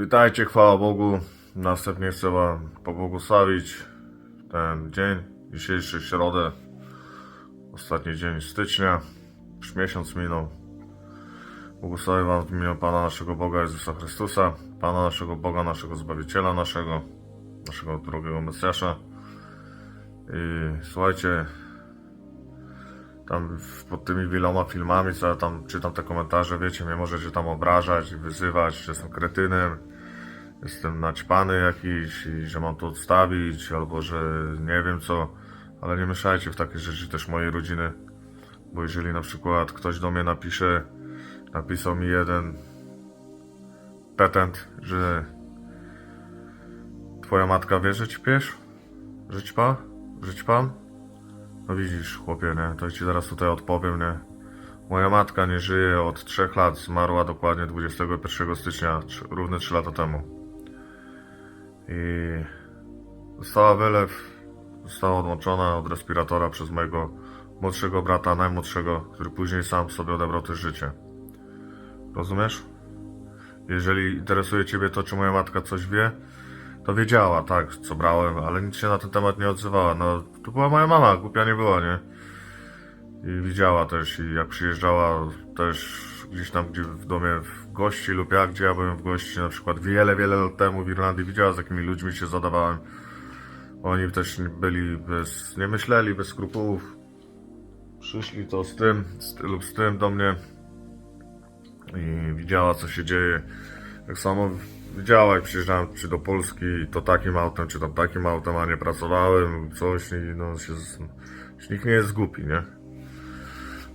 Witajcie, chwała Bogu. Następnie chcę Wam pobłogosławić ten dzień, dzisiejszy środę, ostatni dzień stycznia. Już miesiąc minął. Błogosławię Wam w imieniu Pana naszego Boga Jezusa Chrystusa, Pana naszego Boga, naszego Zbawiciela naszego, naszego drogiego Mesjasza. I słuchajcie, tam pod tymi wieloma filmami, co ja tam czytam te komentarze, wiecie, mnie możecie tam obrażać i wyzywać, że jestem kretynem, jestem naćpany jakiś i że mam to odstawić, albo że nie wiem co, ale nie mieszajcie w takie rzeczy też mojej rodziny, bo jeżeli na przykład ktoś do mnie napisze, napisał mi jeden petent, że twoja matka wie, że ćpiesz? Że ćpa? Że ćpam? No widzisz, chłopie, nie? To ci zaraz tutaj odpowiem, nie? Moja matka nie żyje od 3 lat, zmarła dokładnie 21 stycznia, równe 3 lata temu. I została wylew, została odłączona od respiratora przez mojego młodszego brata, najmłodszego, który później sam sobie odebrał też życie. Rozumiesz? Jeżeli interesuje Ciebie to, czy moja matka coś wie, to wiedziała, tak, co brałem, ale nic się na ten temat nie odzywała. No, to była moja mama, głupia nie była, nie? I widziała też, i jak przyjeżdżała też gdzieś tam, gdzie w domie w gości lub jak, gdzie ja byłem w gości, na przykład wiele, wiele lat temu w Irlandii, widziała z jakimi ludźmi się zadawałem. Oni też byli bez, nie myśleli, bez skrupułów. Przyszli to z tym, z, lub z tym do mnie i widziała co się dzieje. Tak samo widziała jak przyjeżdżałem czy do Polski to takim autem, czy tam takim autem, a nie pracowałem coś i no się nikt nie jest głupi, nie?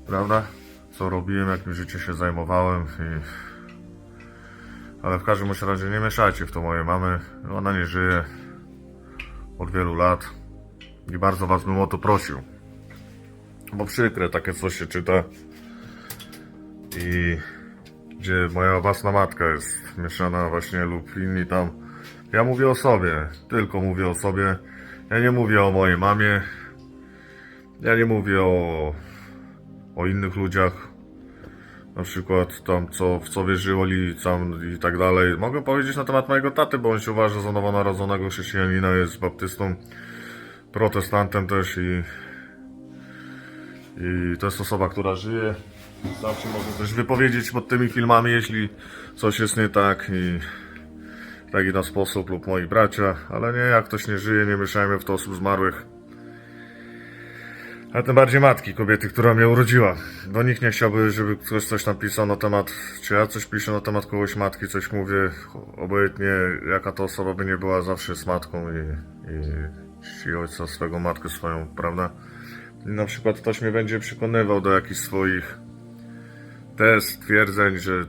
Prawda? Co robiłem, jakim życiem się zajmowałem i... Ale w każdym razie nie mieszajcie w to mojej mamy. Ona nie żyje od wielu lat i bardzo was bym o to prosił. Bo przykre takie coś się czyta i gdzie moja własna matka jest mieszana właśnie lub inni tam. Ja mówię o sobie, tylko mówię o sobie. Ja nie mówię o mojej mamie. Ja nie mówię o, o innych ludziach. Na przykład tam co, w co wierzyli tam i tak dalej. Mogę powiedzieć na temat mojego taty, bo on się uważa za nowonarodzonego chrześcijanina, jest baptystą, protestantem też i, i to jest osoba, która żyje. Zawsze mogę coś wypowiedzieć pod tymi filmami, jeśli coś jest nie tak i w taki na sposób lub moi bracia, ale nie, jak ktoś nie żyje, nie mieszajmy w to osób zmarłych. A tym bardziej matki, kobiety, która mnie urodziła. Bo nikt nie chciałby, żeby ktoś coś tam pisał na temat, czy ja coś piszę na temat kogoś matki, coś mówię, obojętnie jaka to osoba by nie była, zawsze jest matką i, i czci ojca swego, matkę swoją, prawda? I na przykład ktoś mnie będzie przekonywał do jakichś swoich tez, twierdzeń, że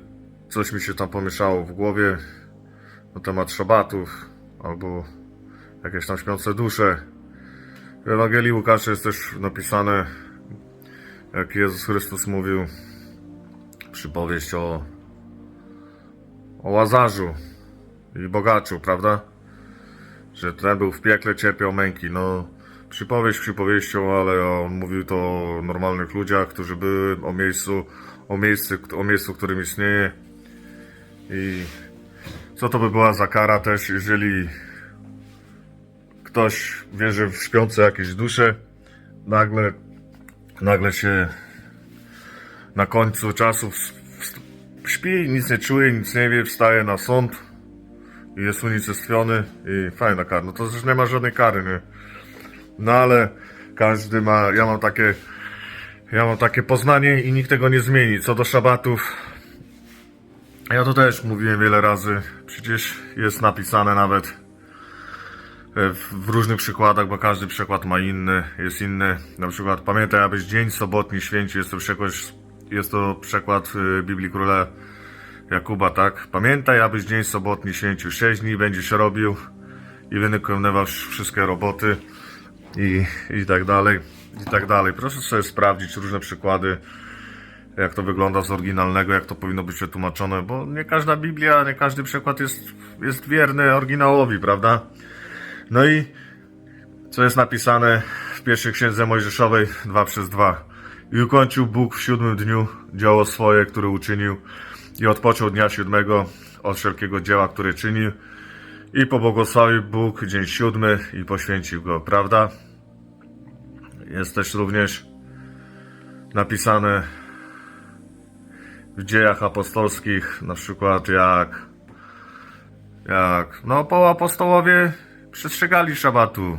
coś mi się tam pomieszało w głowie na temat szabatów albo jakieś tam śpiące dusze. W Ewangelii Łukasza jest też napisane, jak Jezus Chrystus mówił przypowieść o, o Łazarzu i bogaczu, prawda? Że ten był w piekle, cierpiał męki. No, przypowieść przypowieścią, ale on mówił to o normalnych ludziach, którzy były o miejscu, o miejscu, o miejscu, w którym istnieje. I co to by była za kara też, jeżeli ktoś wierzy w śpiące jakieś dusze, nagle, nagle się na końcu czasów śpi, nic nie czuje, nic nie wie, wstaje na sąd i jest unicestwiony i fajna kara. No to też nie ma żadnej kary, nie? No ale każdy ma, ja mam takie, ja mam takie poznanie i nikt tego nie zmieni. Co do szabatów, ja to też mówiłem wiele razy. Przecież jest napisane nawet e, w, różnych przykładach, bo każdy przykład ma inny, jest inny. Na przykład pamiętaj, abyś dzień sobotni święcił, jest to przykład, jest to przykład e, Biblii Króla Jakuba, tak? Pamiętaj, abyś dzień sobotni święcił. Sześć dni będziesz robił i wykonywał wszystkie roboty i, i tak dalej, i tak dalej. Proszę sobie sprawdzić różne przykłady, jak to wygląda z oryginalnego, jak to powinno być przetłumaczone, bo nie każda Biblia, nie każdy przykład jest, jest wierny oryginałowi, prawda? No i co jest napisane w pierwszej księdze Mojżeszowej 2 przez 2. I ukończył Bóg w siódmym dniu dzieło swoje, które uczynił i odpoczął dnia siódmego od wszelkiego dzieła, które czynił i pobłogosławił Bóg dzień siódmy i poświęcił go, prawda? Jest też również napisane w dziejach apostolskich, na przykład jak, jak, no, po apostołowie przestrzegali szabatu.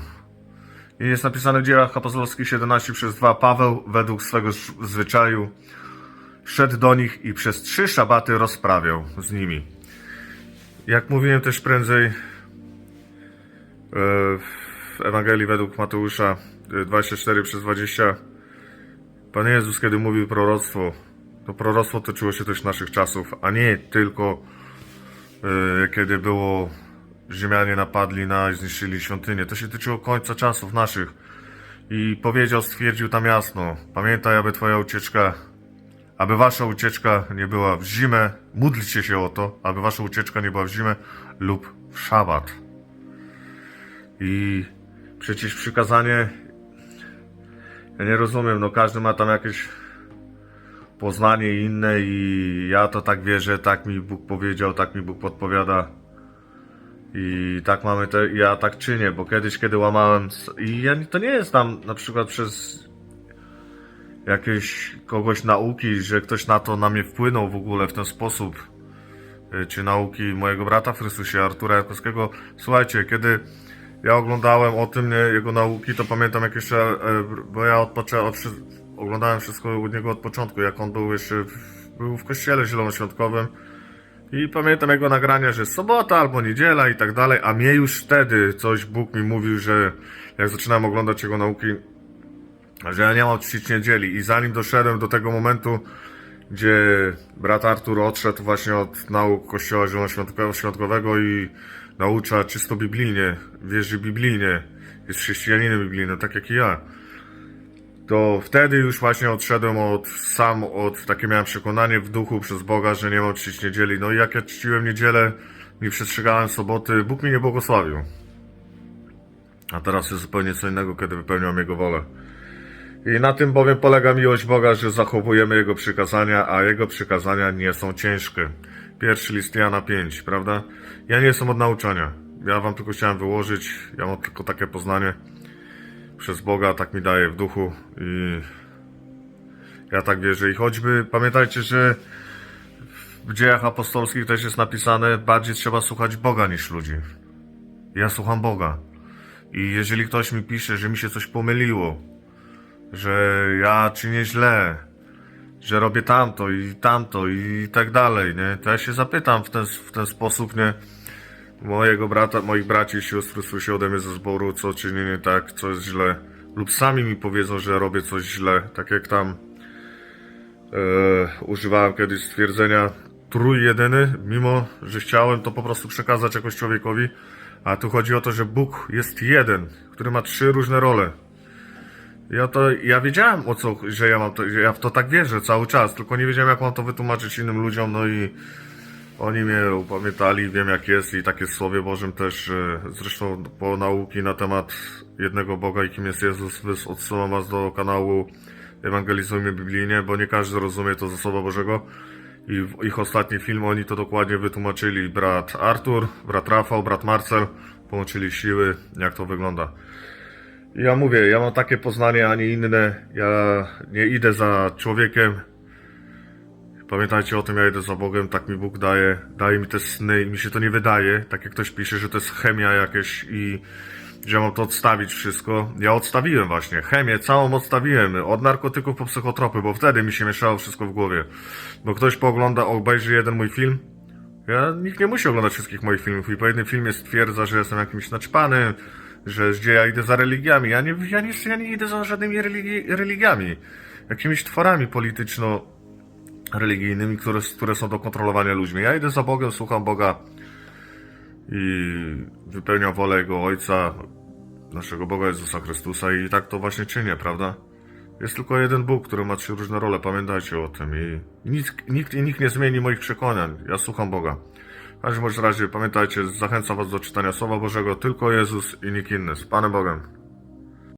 I jest napisane w dziejach apostolskich 17 przez 2, Paweł według swego zwyczaju szedł do nich i przez trzy szabaty rozprawiał z nimi. Jak mówiłem też prędzej, e, w Ewangelii według Mateusza 24 przez 20 Pan Jezus, kiedy mówił proroctwo, to proroctwo tyczyło się też naszych czasów, a nie tylko e, kiedy było Rzymianie napadli na i zniszczyli świątynię. To się tyczyło końca czasów naszych. I powiedział, stwierdził tam jasno, pamiętaj, aby twoja ucieczka, aby wasza ucieczka nie była w zimę, módlcie się o to, aby wasza ucieczka nie była w zimę lub w szabat. I przecież przykazanie, ja nie rozumiem, no każdy ma tam jakieś poznanie inne i ja to tak wierzę, tak mi Bóg powiedział, tak mi Bóg podpowiada. I tak mamy te, ja tak czynię, bo kiedyś, kiedy łamałem, i ja, to nie jest tam na przykład przez jakieś kogoś nauki, że ktoś na to na mnie wpłynął w ogóle w ten sposób, y, czy nauki mojego brata w Chrystusie, Artura Jakowskiego. Słuchajcie, kiedy ja oglądałem o tym, nie, jego nauki, to pamiętam jak jeszcze, e, bo ja oglądałem wszystko u niego od początku, jak on był jeszcze, w, był w kościele zielonoświątkowym, i pamiętam jego nagrania, że sobota albo niedziela i tak dalej, a mnie już wtedy coś Bóg mi mówił, że jak zaczynałem oglądać jego nauki, że ja nie mam czcić niedzieli. I zanim doszedłem do tego momentu, gdzie brat Artur odszedł właśnie od nauk Kościoła Zielonoświątkowego i naucza czysto biblijnie, wierzy biblijnie, jest chrześcijaninem biblijnym, tak jak i ja to wtedy już właśnie odszedłem od, sam od, takie miałem przekonanie w duchu przez Boga, że nie mam czcić niedzieli. No i jak ja czciłem niedzielę, nie przestrzegałem soboty, Bóg mi nie błogosławił. A teraz jest zupełnie co innego, kiedy wypełniam Jego wolę. I na tym bowiem polega miłość Boga, że zachowujemy Jego przykazania, a Jego przykazania nie są ciężkie. Pierwszy list Jana 5, prawda? Ja nie jestem od nauczania. Ja wam tylko chciałem wyłożyć, ja mam tylko takie poznanie przez Boga, tak mi daje w duchu i ja tak wierzę. I choćby pamiętajcie, że w dziejach apostolskich też jest napisane, bardziej trzeba słuchać Boga niż ludzi. Ja słucham Boga. I jeżeli ktoś mi pisze, że mi się coś pomyliło, że ja czynię źle, że robię tamto i tamto i tak dalej, nie? To ja się zapytam w ten, w ten sposób, nie? mojego brata, moich braci i sióstr Chrystusie ode mnie ze zboru, co czynię nie tak, co jest źle. Lub sami mi powiedzą, że robię coś źle. Tak jak tam e, używałem kiedyś stwierdzenia trójjedyny, mimo że chciałem to po prostu przekazać jakoś człowiekowi. A tu chodzi o to, że Bóg jest jeden, który ma trzy różne role. Ja to, ja wiedziałem o co, że ja mam to, ja w to tak wierzę cały czas, tylko nie wiedziałem jak mam to wytłumaczyć innym ludziom, no i oni mnie upamiętali, wiem jak jest i tak jest w Słowie Bożym też, e, zresztą po nauki na temat jednego Boga i kim jest Jezus, odsyłam was do kanału Ewangelizujmy Biblijnie, bo nie każdy rozumie to ze Słowa Bożego i w ich ostatni film oni to dokładnie wytłumaczyli. Brat Artur, brat Rafał, brat Marcel połączyli siły, jak to wygląda. Ja mówię, ja mam takie poznanie, a nie inne, ja nie idę za człowiekiem, Pamiętajcie o tym, ja idę za Bogiem, tak mi Bóg daje, daje mi te sny i mi się to nie wydaje, tak jak ktoś pisze, że to jest chemia jakieś i że mam to odstawić wszystko. Ja odstawiłem właśnie, chemię całą odstawiłem, od narkotyków po psychotropy, bo wtedy mi się mieszało wszystko w głowie. Bo ktoś poogląda, obejrzy jeden mój film, ja, nikt nie musi oglądać wszystkich moich filmów i po jednym filmie stwierdza, że jestem jakimś naćpanym, że gdzie ja idę za religiami. Ja nie, ja nie, ja nie idę za żadnymi religi, religiami. Jakimiś tworami polityczno religijnymi, które, które są do kontrolowania ludźmi. Ja idę za Bogiem, słucham Boga i wypełniam wolę Jego Ojca, naszego Boga Jezusa Chrystusa i tak to właśnie czynię, prawda? Jest tylko jeden Bóg, który ma trzy różne role, pamiętajcie o tym i nikt, nikt, nikt nie zmieni moich przekonań. Ja słucham Boga. W każdym razie pamiętajcie, zachęcam was do czytania Słowa Bożego, tylko Jezus i nikt inny. Z Panem Bogiem.